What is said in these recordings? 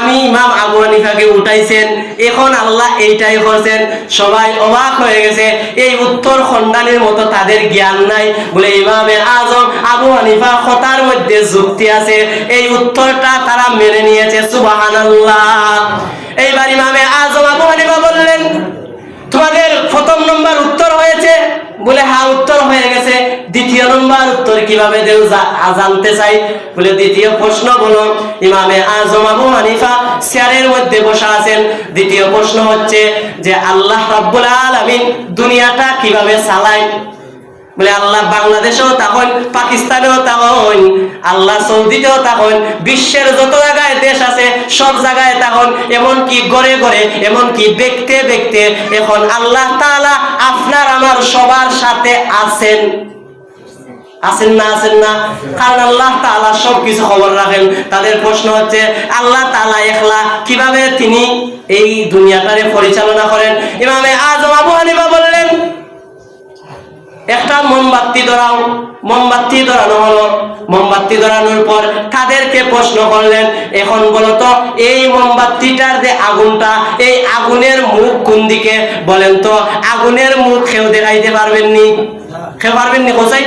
আমি ইমাম আবু হানিফাকে উঠাইছেন। এখন আল্লাহ এইটাই করছেন। সবাই অবাক হয়ে গেছে, এই উত্তর খণ্ডানির মতো তাদের জ্ঞান নাই বলে ইমামে আজম আবু হানিফা কথার মধ্যে যুক্তি আছে। এই উত্তরটা তারা মেনে নিয়েছে, সুবহানাল্লাহ। এইবার ইমামে আজম আবু হানিফা বললেন, তোমাদের প্রথম নম্বর উত্তর হয়েছে? বলে হ্যাঁ উত্তর হয়ে গেছে। দ্বিতীয় নম্বর উত্তর কীভাবে দেও জানতে চাই? বলে দ্বিতীয় প্রশ্ন বলো ইমামে আজম আবু হানিফা মধ্যে বসা আছেন। দ্বিতীয় প্রশ্ন হচ্ছে যে আল্লাহ রাব্বুল আলামিন দুনিয়াটা কীভাবে চালায়? বলে আল্লাহ বাংলাদেশেও তখন পাকিস্তানেও তখন আল্লাহ সৌদিতেও তখন বিশ্বের যত জায়গায় দেশ আছে, সব জায়গায় তখন এমন কি গড়ে গড়ে, এমনকি দেখতে দেখতে এখন আল্লাহ তাআলা আপনার আমার সবার সাথে আছেন। আছেন না আছেন না? কারণ আল্লাহ তালা সব কিছু খবর রাখেন। তাদের প্রশ্ন হচ্ছে, আল্লাহ তালা একলা কীভাবে তিনি এই দুনিয়াটারে পরিচালনা করেন? ইমামে আজম আবু হানিফা বললেন, একটা মোমবাতি ধরাও। মোমবাতি ধরানো হলো। মোমবাতি ধরানোর পর তাদেরকে প্রশ্ন করলেন, এখন বলতো এই মোমবাতিটার যে আগুনটা, এই আগুনের মুখ কোন দিকে? বলেন তো, আগুনের মুখ কেউ দেখাইতে পারবেননি? কেউ পারবেননি কোথায়?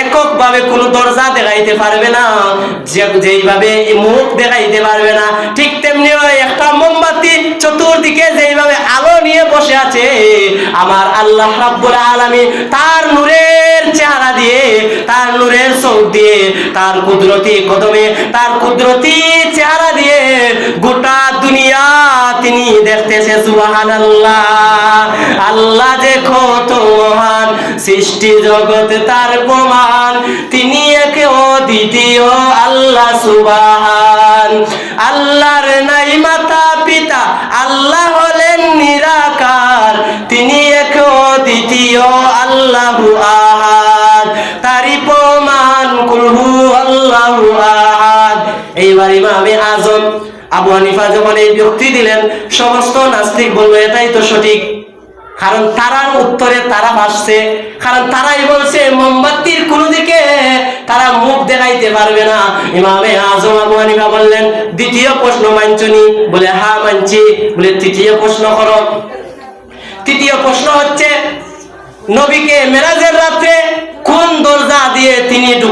এককভাবে কোন দরজা দেখাইতে পারবে না যেইভাবে মুখ দেখাইতে পারবে না, ঠিক তেমনি একটা মোমবাতি চতুর্দিকে যেইভাবে আলো নিয়ে বসে আছে, আমার আল্লাহ রাব্বুল আলামিন তার নূরের চেহারা দিয়ে, তার নূরের চোখ দিয়ে, তার কুদরতি কদমে, তার কুদরতি চেহারা দিয়ে গোটা দুনিয়া তিনি দেখতেছে সুবহানাল্লাহ। আল্লাহ আল্লাহ যে কত মহান, সৃষ্টি জগৎ তার প্রমাণ। তিনি একে দ্বিতীয় আল্লাহ সুবাহান। আল্লাহর নাই মাতা পিতা, আল্লাহ হলেন নিরাকার। তিনি এক দ্বিতীয় আল্লাহু আহাদ তারি প্রমাণ কুলহু আল্লাহু আহাদ। এইবার ইমামে আজম আবু হানিফা যখন এই ব্যক্তি দিলেন, সমস্ত নাস্তিক বলবে, এটাই তো সঠিক। কারণ তারার উত্তরে তারা ভাসছে, কারণ তারাই বলছে, মোমবাতির কোন দিকে তারা মুখ দেখাইতে পারবে না। ইমামে আজম আবু হানিফা বললেন, দ্বিতীয় প্রশ্ন মানছনি বলে, হা, মানছি। বলে, তৃতীয় প্রশ্ন করো। তৃতীয় প্রশ্ন হচ্ছে, নবীকে মেরাজের রাত্রে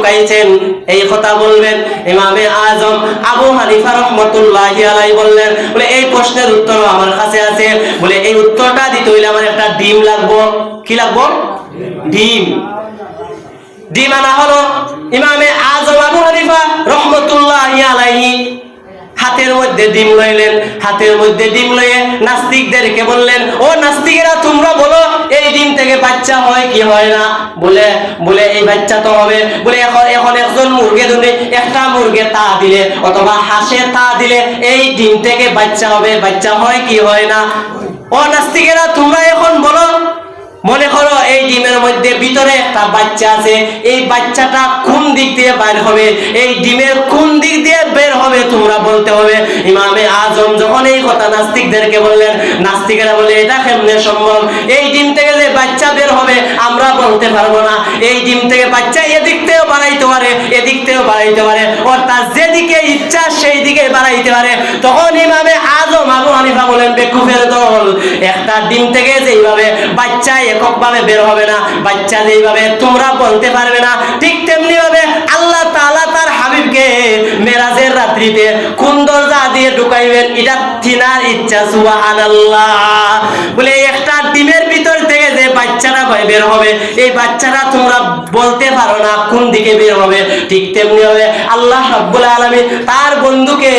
তিনি ঢুকাইছেন। এই কথা বলবেন ইমামে আজম আবু হানিফা রহমতুল্লাহ আলাই বললেন, বলে এই প্রশ্নের উত্তর আমার কাছে আছে। বলে এই উত্তরটা দিতে হইলে আমার একটা ডিম লাগবো। কি লাগবো? ডিম। ডিম আনা হলো ইমামে আজম আবু হানিফা রহমতুল্লাহ আলাইহি। হাতের মধ্যে ডিম লইলেন। হাতের মধ্যে ডিম লয়ে নাস্তিকদেরকে বললেন, ও নাস্তিকেরা, তোমরা বলো এই দিন থেকে বাচ্চা হয়, কি হয় না? বলে বলে এই বাচ্চা তো হবে। বলে এখন এখন একজন মুরগে ধরে একটা মুরগে তা দিলে অথবা হাসে তা দিলে, এই দিন থেকে বাচ্চা হবে। বাচ্চা হয়, কি হয় না? ও নাস্তিকেরা, তোমরা এখন বলো। মনে করো ডিমের মধ্যে, ভিতরে একটা বাচ্চা আছে। এই বাচ্চাটা কোন দিক দিয়ে বের হবে? এই ডিমের কোন দিক দিয়ে বের হবে তোমরা বলতে হবে। ইমামে আজম যখন এই কথা নাস্তিকদেরকে বললেন, নাস্তিকেরা বলে, এটা কেমনে সম্ভব? এই ডিম থেকে যে বাচ্চা বের হবে, আমরা বলতে পারব না। এই ডিম থেকে বাচ্চা এদিক থেকেও বাড়াইতে পারে, এদিক থেকেও বাড়াইতে পারে। অর্থাৎ যেদিকে ইচ্ছা সেই দিকে বাড়াইতে পারে। তখন ইমামে আবু হানিফা বলেন, বেকুফের দল, একটা থেকে যেইভাবে বাচ্চা বের হবে না, বাচ্চা যেইভাবে তোমরা বলতে পারবে না, ঠিক তেমনি ভাবে আল্লাহ তাআলা তার হাবিবকে মেরাজের রাত্রিতে কোন দরজা দিয়ে ঢুকাইবেন, এটা থিনার ইচ্ছা, সুবহানাল্লাহ। বলে, একটা ডিমের বের হবে। এই বাচ্চাটা তোমরা বলতে পারো না কোন দিকে বের হবে। ঠিক তেমনি হবে আল্লাহ রাব্বুল আলামিন তার বন্ধুকে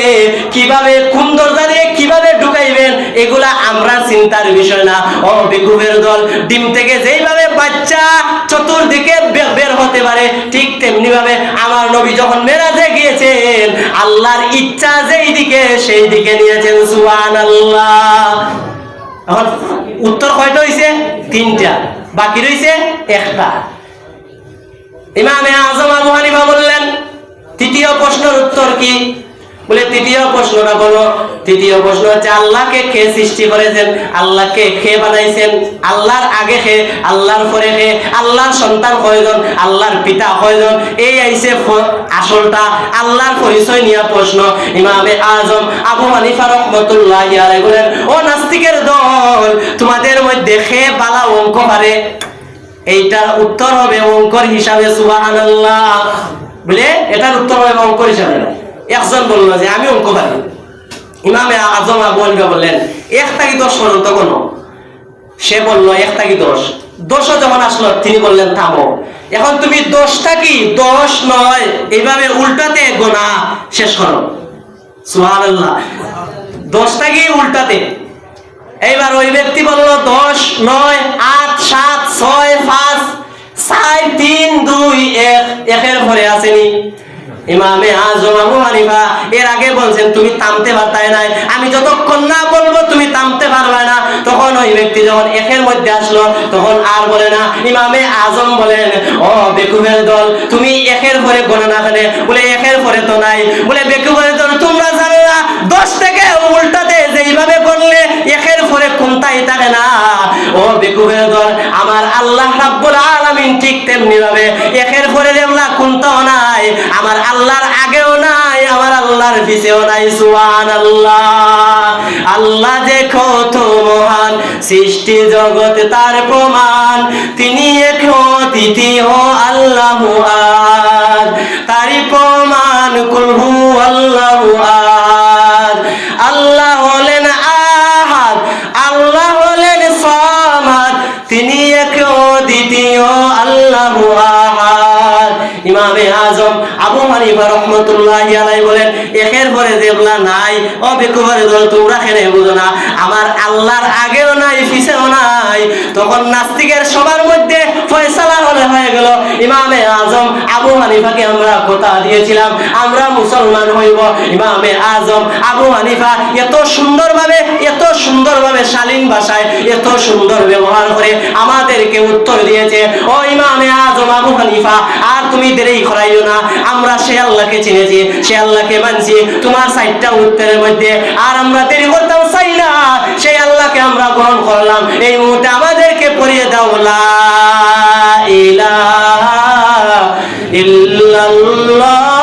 কীভাবে, কোন দরজা দিয়ে কীভাবে ঢুকাইবেন, এগুলা আমরা চিন্তার বিষয় না। ও বেকুবের দল ডিম থেকে যেইভাবে বাচ্চা চতুর্দিকে বের হতে পারে, ঠিক তেমনি ভাবে আমার নবী যখন মেরাজে গিয়েছেন, আল্লাহর ইচ্ছা যেই দিকে সেই দিকে নিয়েছেন, সুবহানাল্লাহ। এখন উত্তর কয়টা হইছে? তিনটা। বাকি রইছে একটা ইমামে আজম আবু হানিফা বললেন, তৃতীয় প্রশ্নের উত্তর কি? বলে, তৃতীয় প্রশ্নটা বলো। তৃতীয় প্রশ্ন হচ্ছে, আল্লাহকে কে সৃষ্টি করেছেন? আল্লাহকে কে বানাইছেন? আল্লাহর আগে খে আল্লাহর পরে খে আল্লাহর সন্তান কয়জন? আল্লাহর পিতা কয়জন? এই আইছে ফ- আসলটা, আল্লাহর পরিচয় নিয়ে প্রশ্ন। ইমামে আজম আবু হানিফা রহমতুল্লাহ বলেন, ও নাস্তিকের দল অঙ্ক পারে। এইটার উত্তর হবে অঙ্কর হিসাবে সুবহানাল্লাহ। বলে এটার উত্তর হবে অঙ্কর হিসাবে। একজন বলল যে, আমি অঙ্ক পারি। ইমামে আজম আবু হানিফা বললেন, এক থাকি দশ পর্যন্ত কোন? সে বলল, এক থাকি দশ। দশও যখন আসলো, তিনি বললেন, থামো। এখন তুমি দশটা কি? দশ নয়। এইভাবে উল্টাতে গোনা শেষ করো। সুবহানাল্লাহ। দশটা কি? উল্টাতে। এইবার ওই ব্যক্তি বলল, দশ, নয়, আট, সাত, ছয়, পাঁচ, চার, তিন, দুই, এক, একের ঘরে আসেনি। ইমামে আজম আবু হানিফা এর আগে বলছেন, তুমি থামতে পারতাই নাই। আমি যতক্ষণ না বলব, তুমি থামতে পারবে না। তখন ওই ব্যক্তি যখন একের মধ্যে আসলো, তখন আর বলে না। ইমামে আজম বলেন, ও বেকুবের দল, তুমি একের পরে গণনা করে বলে, একের পরে তো নাই। বলে, বেকুবের দল, তোমরা জানো না, দশ থেকে উল্টাতে যেইভাবে করলে একের পরে কোনটাই থাকে না ও বেকুবের দল আমার আল্লাহ রাব্বুল আলামিন ঠিক তেমনি ভাবে, একের পরে যেমলা কোনটাও নাই, আমার আল্লাহর আগেও নাই, আমার আল্লাহর পিছেও নাই, সুবহানাল্লাহ। আল্লাহ আল্লাহ যে কত মহান, সৃষ্টি জগৎ তার প্রমাণ, তিনি এক তৃতীয় আল্লাহ আদ তারি প্রমাণ কুলহু আল্লাহ আদ আল্লাহ আজম আবু হানিফা রহমতুল্লাহ আলাই বলেন, একের পরে যেগুলা নাই, ও বেকুবারে দল, তোমরা খেলে, বুঝো না। আমার আল্লাহর আগেও নাই, পিছেও নাই। তখন নাস্তিকের সবার মধ্যে ফয়সালা হলে হয়ে গেল। ইমামে আজম আবু হানিফাকে আমরা কথা দিয়েছিলাম, আমরা মুসলমান হইব। ইমামে আজম আবু হানিফা এত সুন্দরভাবে এত সুন্দরভাবে শালীন ভাষায়, এত সুন্দর ব্যবহার করে আমাদেরকে উত্তর দিয়েছে, ও ইমামে আজম আবু হানিফা, আর তুমি দেরি করাইও না। আমরা সে আল্লাহকে চিনেছি, সে আল্লাহকে মানছি। তোমার সাইডটা উত্তরের মধ্যে। আর আমরা দেরি করতাম চাই না। সেই আল্লাহকে আমরা গ্রহণ করলাম। এই মুহূর্তে আমাদেরকে পড়িয়ে দাও। লা ইলাহা ইল্লাল্লাহ।